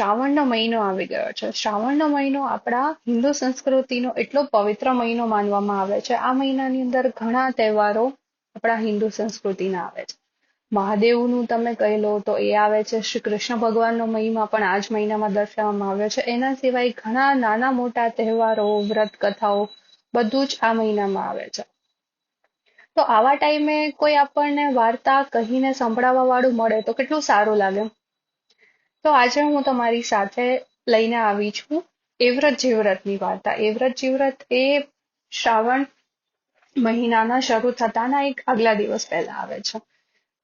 શ્રાવણનો મહિનો આવી ગયો છે. શ્રાવણનો મહિનો આપણા હિન્દુ સંસ્કૃતિનો એટલો પવિત્ર મહિનો માનવામાં આવે છે. આ મહિનાની અંદર ઘણા તહેવારો આપણા હિન્દુ સંસ્કૃતિના આવે છે. મહાદેવનું તમે કહી લો તો એ આવે છે. શ્રી કૃષ્ણ ભગવાનનો મહિમા પણ આ જ મહિનામાં દર્શાવવામાં આવ્યો છે. એના સિવાય ઘણા નાના મોટા તહેવારો, વ્રત કથાઓ બધું જ આ મહિનામાં આવે છે. તો આવા ટાઈમે કોઈ આપણને વાર્તા કહીને સંભળાવવા વાળું મળે તો કેટલું સારું લાગે? તો આજે હું તમારી સાથે લઈને આવી છું એવ્રત જીવ્રતની વાર્તા. એવ્રત જીવ્રત એ શ્રાવણ મહિનાના શરૂ થતાના એક આગલા દિવસ પહેલા આવે છે.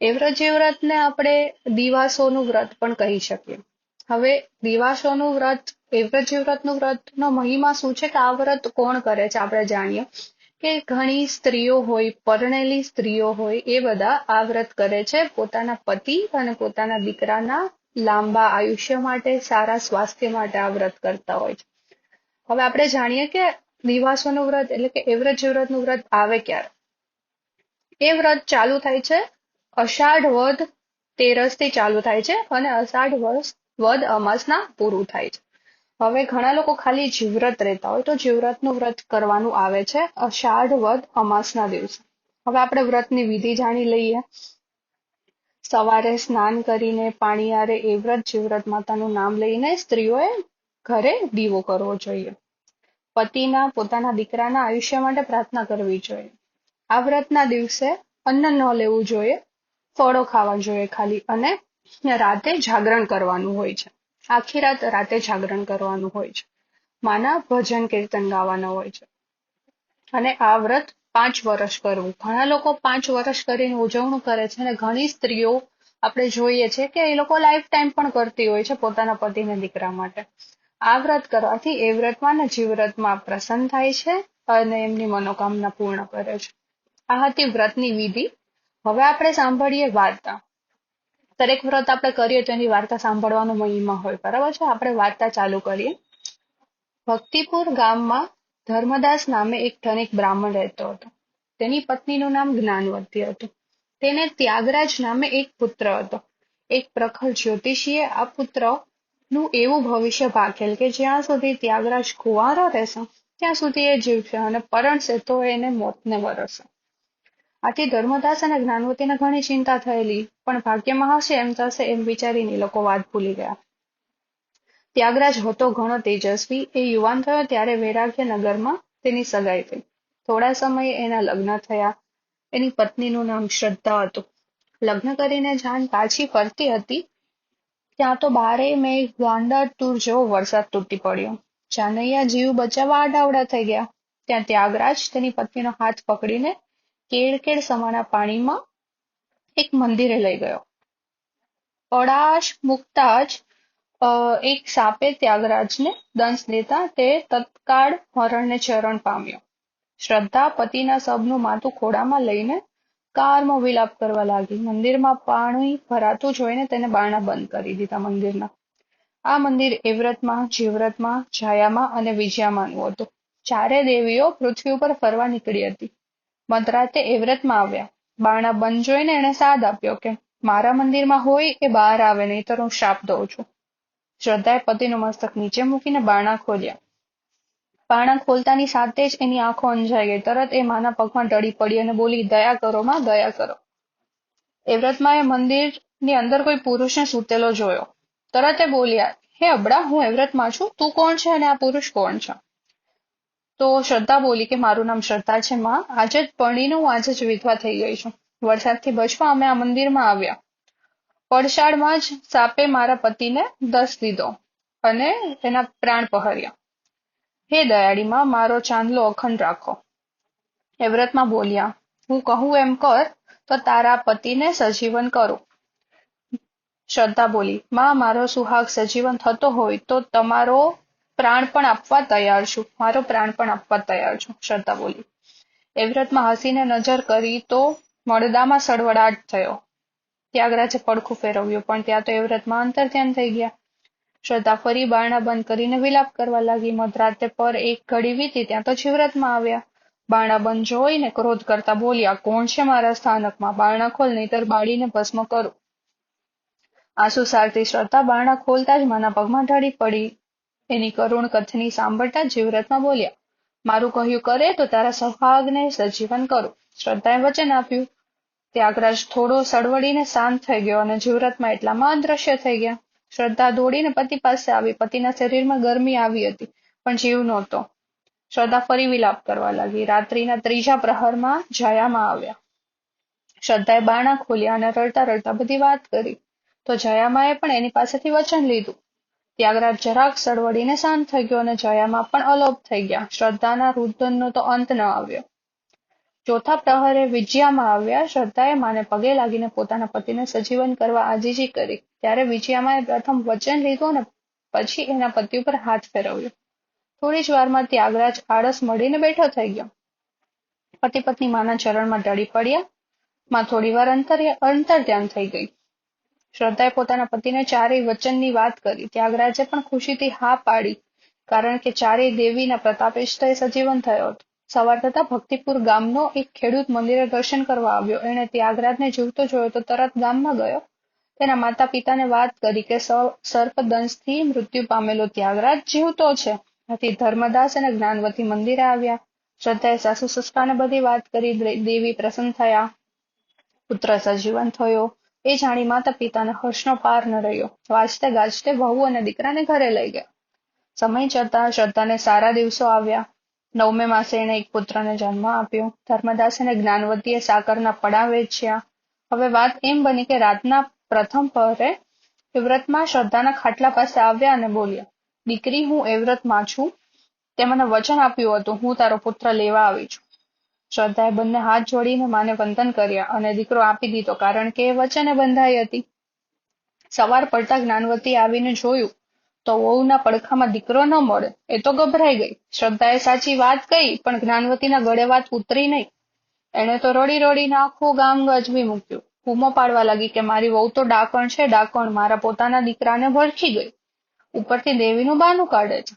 એવ્રત જીવ્રતને આપણે દિવાસોનું વ્રત પણ કહી શકીએ. હવે દિવાસોનું વ્રત, એવ્રત જીવ્રતનું વ્રતનો મહિમા શું છે કે આ વ્રત કોણ કરે છે આપણે જાણીએ. કે ઘણી સ્ત્રીઓ હોય, પરણેલી સ્ત્રીઓ હોય, એ બધા આ વ્રત કરે છે પોતાના પતિ અને પોતાના દીકરાના લાંબા આયુષ્ય માટે, સારા સ્વાસ્થ્ય માટે આ વ્રત કરતા હોય છે. હવે આપણે જાણીએ કે દિવાસોનું વ્રત એટલે કે એવ્રત વ્રતનું વ્રત આવે ક્યારે? એ વ્રત ચાલુ થાય છે અષાઢ વધ તેરસથી ચાલુ થાય છે અને અષાઢ વર્ષ વદ અમાસના પૂરું થાય છે. હવે ઘણા લોકો ખાલી જીવ્રત રહેતા હોય તો જીવ્રતનું વ્રત કરવાનું આવે છે અષાઢ વદ અમાસના દિવસે. હવે આપણે વ્રતની વિધિ જાણી લઈએ. સવારે સ્નાન કરીને પાણીયારે એ વ્રત જીવ્રત માતાનું નામ લઈને સ્ત્રીઓએ ઘરે દીવો કરવો જોઈએ. પતિના, પોતાના દીકરાના આયુષ્ય માટે પ્રાર્થના કરવી જોઈએ. આ વ્રતના દિવસે અન્ન ન લેવું જોઈએ, ફળો ખાવા જોઈએ ખાલી અને રાતે જાગરણ કરવાનું હોય છે. આખી રાત રાતે જાગરણ કરવાનું હોય છે. માના ભજન, કીર્તન ગાવાના હોય છે. અને આ વ્રત પાંચ વર્ષ કરવું. ઘણા લોકો પાંચ વર્ષ કરીને ઉજવણું કરે છે અને ઘણી સ્ત્રીઓ આપણે જોઈએ છે કે એ લોકો લાઈફ ટાઈમ પણ કરતી હોય છે પોતાના પતિને દીકરા માટે. આ વ્રત કરવાથી એ વ્રતમાં ને જીવ્રતમાં પ્રસન્ન થાય છે અને એમની મનોકામના પૂર્ણ કરે છે. આ હતી વ્રતની વિધિ. હવે આપણે સાંભળીએ વાર્તા. દરેક વ્રત આપણે કરીએ તો એની વાર્તા સાંભળવાનો મહિમા હોય. બરાબર છે? આપણે વાર્તા ચાલુ કરીએ. ભક્તિપુર ગામમાં ધર્મદાસ નામે એક ધનિક બ્રાહ્મણ રહેતો હતો. તેની પત્નીનું નામ જ્ઞાનવતી હતું. તેને ત્યાગરાજ નામે એક પુત્ર હતો. એક પ્રખર જ્યોતિષીએ આ પુત્રનું એવું ભવિષ્ય ભાખેલ કે જ્યાં સુધી ત્યાગરાજ કુંવારો રહેશે, ત્યાં સુધી એ જીવશે અને પરણશે તો એને મોતને વરસે આથી ધર્મદાસ અને જ્ઞાનવતીને ઘણી ચિંતા થયેલી, પણ ભાગ્યમાં હશે એમ થશે એમ વિચારીને લોકો વાત ભૂલી ગયા. ત્યાગરાજ હતો ઘણો તેજસ્વી, એ યુવાન થયો ત્યારે વૈરાગ્ય નગરમાં તેની સગાઈ થઈ. થોડા સમયે એના લગ્ન થયા. એની પત્નીનું નામ શ્રદ્ધા હતું. લગ્ન કરીને જાન પાછી ફરતી હતી. ત્યાં તો બારે મેઘ ગાંડા તૂર જેવો વરસાદ તૂટી પડ્યો. જાનૈયા જીવ બચાવવા આડાવડા થઈ ગયા. ત્યાં ત્યાગરાજ તેની પત્નીનો હાથ પકડીને કેળ કેળ સમાના પાણીમાં એક મંદિરે લઈ ગયો. અડાશ મુકતા જ એક સાપે ત્યાગરાજને દંશ દેતા તે તત્કાળ મરણને ચરણ પામ્યો. શ્રદ્ધા પતિના શબનું માથું ખોડામાં લઈને કારમાં વિલાપ કરવા લાગી. મંદિરમાં પાણી ભરાતું જોઈને તેને બારણા બંધ કરી દીધા મંદિરના. આ મંદિર એવ્રતમાં, જીવ્રતમાં છાયામાં અને વિજયામાંનું હતું. ચારે દેવીઓ પૃથ્વી ઉપર ફરવા નીકળી હતી. મધરાતે એવ્રતમાં આવ્યા. બારણા બંધ જોઈને એણે સાદ આપ્યો કે, મારા મંદિરમાં હોય એ બહાર આવે નહીં તો હું શાપ દઉં છું. શ્રદ્ધાએ પતિનું મસ્તક નીચે મૂકીને બારણા ખોલ્યા. બારણા ખોલતાની સાથે જ એની આંખો અંજાઈ ગઈ. તરત એ માના પગમાં ઢળી પડી અને બોલી, દયા કરો માં, દયા કરો. એ વ્રતમાં એ મંદિરની અંદર કોઈ પુરુષને સૂતેલો જોયો. તરત એ બોલ્યા, હે અબડા, હું એવ્રતમાં છું. તું કોણ છે અને આ પુરુષ કોણ છે? તો શ્રદ્ધા બોલી કે, મારું નામ શ્રદ્ધા છે, માં. આજે જ પરણીને હું આજે જ વિધવા થઈ ગઈ છું. વરસાદથી બચવા અમે આ મંદિરમાં આવ્યા. પડશાળમાં જ સાપે મારા પતિને દસ દીધો અને એના પ્રાણ પહર્યા. હે દયાળીમાં, મારો ચાંદલો અખંડ રાખો. એ વ્રતમાં બોલ્યા, હું કહું એમ કર, તો તારા પતિને સજીવન કરું. શ્રદ્ધા બોલી, માં, મારો સુહાગ સજીવન થતો હોય તો તમારો પ્રાણ પણ આપવા તૈયાર છું. મારો પ્રાણ પણ આપવા તૈયાર છું. શ્રદ્ધા બોલી. એ વ્રતમાં હસીને નજર કરી તો મળદામાં સડવડાટ થયો. ત્યાગરાજે પડખું ફેરવ્યું, પણ ત્યાં તો એ વ્રતમાં અંતર ધ્યાન થઈ ગયા. શ્રદ્ધા ફરી બારણા બંધ કરીને વિલાપ કરવા લાગી. મધરાતે પર એક ઘડી વીતી, ત્યાં તો જીવ્રતમાં આવ્યા. બારણા બંધ જોઈને ક્રોધ કરતા બોલ્યા, કોણ છે મારા સ્થાનકમાં? બારણા ખોલ, નહીતર બાળીને ભસ્મ કરું. આંસુ સારતી શ્રદ્ધા બારણા ખોલતા જ માના પગમાં ઢળી પડી. એની કરુણ કથની સાંભળતા જીવરતમાં બોલ્યા, મારું કહ્યું કરે તો તારા સૌભાગને સજીવન કરું. શ્રદ્ધાએ વચન આપ્યું. ત્યાગરાજ થોડો સળવળીને શાંત થઈ ગયો અને જીવરતમાં એટલામાં અદ્રશ્ય થઈ ગયા. શ્રદ્ધા દોડીને પતિ પાસે આવી. પતિના શરીરમાં ગરમી આવી હતી, પણ જીવ નહોતો. શ્રદ્ધા ફરી વિલાપ કરવા લાગી. રાત્રિના ત્રીજા પ્રહરમાં જયામાં આવ્યા. શ્રદ્ધાએ બાણા ખોલ્યા અને રડતા રડતા બધી વાત કરી. તો જયામાએ પણ એની પાસેથી વચન લીધું. ત્યાગરાજ જરાક સળવળીને શાંત થઈ ગયો અને જયામાં પણ અલોપ થઈ ગયા. શ્રદ્ધાના રુદનનો તો અંત ન આવ્યો. ચોથા પ્રહરે વિજયામાં આવ્યા, શ્રદ્ધાએ માને પગે લાગીને પોતાના પતિને સજીવન કરવા આજીજી કરી. ત્યારે વિજયામાએ પ્રથમ વચન લીધું અને પછી એના પતિ ઉપર હાથ ફેરવ્યો. થોડી જ વારમાં ત્યાગરાજ આળસ મળીને બેઠો થઈ ગયો. પતિ પત્ની માના ચરણમાં ઢળી પડ્યા. માં થોડી વાર અંતર અંતર ધ્યાન થઈ ગઈ શ્રદ્ધાએ પોતાના પતિને ચારેય વચનની વાત કરી. ત્યાગરાજે પણ ખુશીથી હા પાડી, કારણ કે ચારેય દેવીના પ્રતાપે સજીવન થયો હતો. સવાર થતા ભક્તિપુર ગામનો એક ખેડૂત મંદિરે દર્શન કરવા આવ્યો. એણે ત્યાગરાજને જીવતો જોયો તો તરત ગામમાં ગયો. તેના માતા પિતાને વાત કરી કે સર્પદંશથી મૃત્યુ પામેલો ત્યાગરાજ જીવતો છે. આથી ધર્મદાસ અને જ્ઞાનવતી મંદિરે આવ્યા. શ્રદ્ધાએ સાસુ સસરાને બધી વાત કરી દેવી પ્રસન્ન થયા. પુત્ર સજીવન થયો. એ જાણી માતા પિતાને હર્ષનો પાર ન રહ્યો. વાંચતે ગાજતે વહુ અને દીકરાને ઘરે લઈ ગયા. સમય જતા શ્રદ્ધાને સારા દિવસો આવ્યા. નવમે માસે એણે એક પુત્રને જન્મ આપ્યો. ધર્મદાસ અને જ્ઞાનવતીએ સાકરના પડા વેચ્યા. હવે વાત એમ બની કે રાતના પ્રથમ પહરે એવ્રતમાં શ્રદ્ધાના ખાટલા પાસે આવ્યા અને બોલ્યા, દીકરી, હું એવ્રતમાં છું. તે મને વચન આપ્યું હતું. હું તારો પુત્ર લેવા આવી છું. શ્રદ્ધાએ બંને હાથ જોડીને માને વંદન કર્યા અને દીકરો આપી દીધો, કારણ કે એ વચને બંધાઈ હતી. સવાર પડતા જ્ઞાનવતી આવીને જોયું તો વહુના પડખામાં દીકરો ન મળે. એ તો ગભરાઈ ગઈ. શ્રદ્ધાએ સાચી વાત કહી, પણ જ્ઞાનવતીના ગળે વાત ઉતરી નહીં. એણે તો રડી રડીને આખું ગામ ગજવી મૂક્યું. બૂમો પાડવા લાગી કે મારી વહુ તો ડાકણ છે, ડાકણ. મારા પોતાના દીકરાને ભડકી ગઈ. ઉપરથી દેવીનું બાનું કાઢે છે.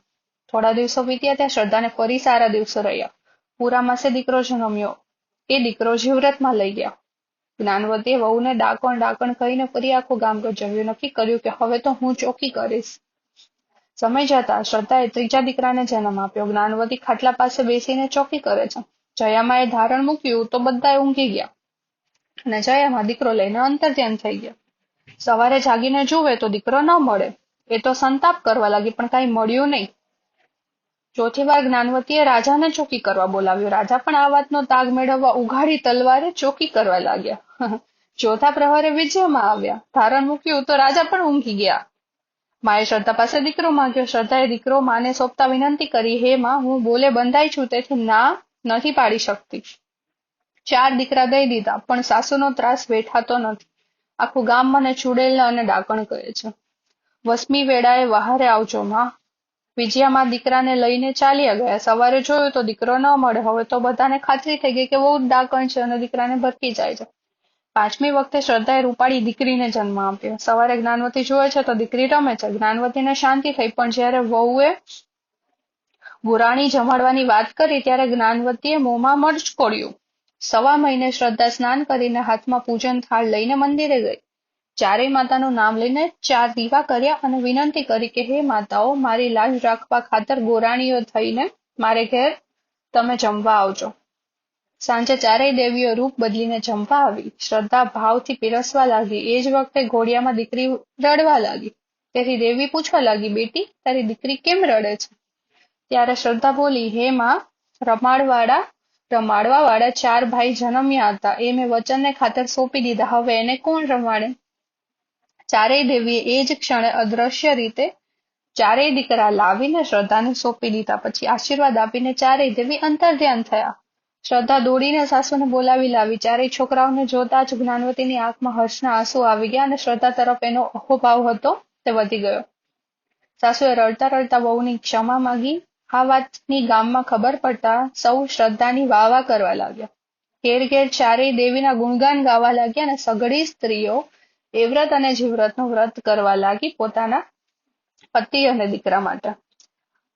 થોડા દિવસો વીત્યા ત્યાં શ્રદ્ધાને ફરી સારા દિવસો રહ્યા. પૂરા માસે દીકરો જન્મ્યો. એ દીકરો જીવરતમાં લઈ ગયા. જ્ઞાનવતીએ વહુને ડાકણ ડાકણ કહીને ફરી આખું ગામ ગજવ્યું. નક્કી કર્યું કે હવે તો હું ચોકી કરીશ. સમય જતા શ્રદ્ધાએ ત્રીજા દીકરાને જન્મ આપ્યો. જ્ઞાનવતી ખાટલા પાસે બેસીને ચોકી કરે છે. જયામાએ ધારણ મૂક્યું તો બધા ઊંઘી ગયા. અને જયામાં દીકરો લઈને અંતર્ધ્યાન થઈ ગયા. સવારે જાગીને જુએ તો દીકરો ન મળે. એ તો સંતાપ કરવા લાગી, પણ કાંઈ મળ્યું નહીં. ચોથી વાર જ્ઞાનવતીએ રાજાને ચોકી કરવા બોલાવ્યો. રાજા પણ આ વાતનો તાગ મેળવવા ઉઘાડી તલવારે ચોકી કરવા લાગ્યા. ચોથા પ્રહરે વિજયમાં આવ્યા. ધારણ મૂક્યું તો રાજા પણ ઊંઘી ગયા. માએ શ્રદ્ધા પાસે દીકરો માંગ્યો. શ્રદ્ધાએ દીકરો માને સોંપતા વિનંતી કરી, હે માં, હું બોલે બંધાઈ છું, તેથી ના નથી પાડી શકતી. ચાર દીકરા દઈ દીધા, પણ સાસુનો ત્રાસ વેઠાતો નથી. આખું ગામ મને ચૂડેલ અને ડાકણ કહે છે. વસમી વેળાએ વહારે આવજો, માં. વિજયામાં દીકરાને લઈને ચાલ્યા ગયા. સવારે જોયું તો દીકરો ન મળે. હવે તો બધાને ખાતરી થઈ ગઈ કે બહુ ડાકણ છે અને દીકરાને ભરકી જાય છે. પાંચમી વખતે શ્રદ્ધાએ રૂપાળી દીકરીને જન્મ આપ્યો. સવારે જ્ઞાનવતી જુએ છે તો દીકરી રમે છે. જ્ઞાનવતીને શાંતિ થઈ પણ જ્યારે વહુએ ગુરાણી જમાડવાની વાત કરી ત્યારે જ્ઞાનવતીએ મોંમાં મર્ચ કોડ્યું સવા મહિને શ્રદ્ધા સ્નાન કરીને હાથમાં પૂજન થાળ લઈને મંદિરે ગઈ. ચારેય માતાનું નામ લઈને ચાર દીવા કર્યા અને વિનંતી કરી કે, હે માતાઓ, મારી લાજ રાખવા ખાતર ગોરાણીઓ થઈને મારે ઘેર તમે જમવા આવજો. સાંજે ચારેય દેવીઓ રૂપ બદલીને જમવા આવી. શ્રદ્ધા ભાવથી પીરસવા લાગી. એ જ વખતે ઘોડિયામાં દીકરી રડવા લાગી. તેથી દેવી પૂછવા લાગી, બેટી, તારી દીકરી કેમ રડે છે? ત્યારે શ્રદ્ધા બોલી, હે માં, રમાડવાળા રમાડવા વાળા ચાર ભાઈ જન્મ્યા હતા. એ મેં વચનને ખાતર સોંપી દીધા. હવે એને કોણ રમાડે? ચારેય દેવીએ એ જ ક્ષણે અદ્રશ્ય રીતે ચારેય દીકરા લાવીને શ્રદ્ધાને સોંપી દીધા. પછી આશીર્વાદ આપીને ચારેય દેવી અંતર ધ્યાન થયા. શ્રદ્ધા દોડીને સાસુને બોલાવી લાવી. ચારેય છોકરાઓને જોતા જ જ્ઞાનવતીની આંખમાં હર્ષના આંસુ આવી ગયા અને શ્રદ્ધા તરફ એનો અહોભાવ હતો તે વધી ગયો. સાસુએ રડતા રડતા વહુની ક્ષમા માંગી. આ વાતની ગામમાં ખબર પડતા સૌ શ્રદ્ધાની વાહવા કરવા લાગ્યા. ઘેર ઘેર ચારેય દેવીના ગુણગાન ગાવા લાગ્યા અને સઘળી સ્ત્રીઓ એ વ્રત અને જીવ્રતનું વ્રત કરવા લાગી પોતાના પતિ અને દીકરા માટે.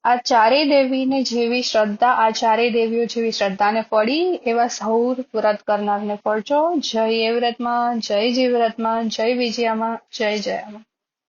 આ ચારેય દેવીને જેવી શ્રદ્ધા, આ ચારેય દેવીઓ જેવી શ્રદ્ધાને ફળી એવા સૌ વ્રત કરનારને ફળજો જય એ વ્રતમાં, જય જીવ વ્રતમાં, જય વિજયામાં, જય જયામાં.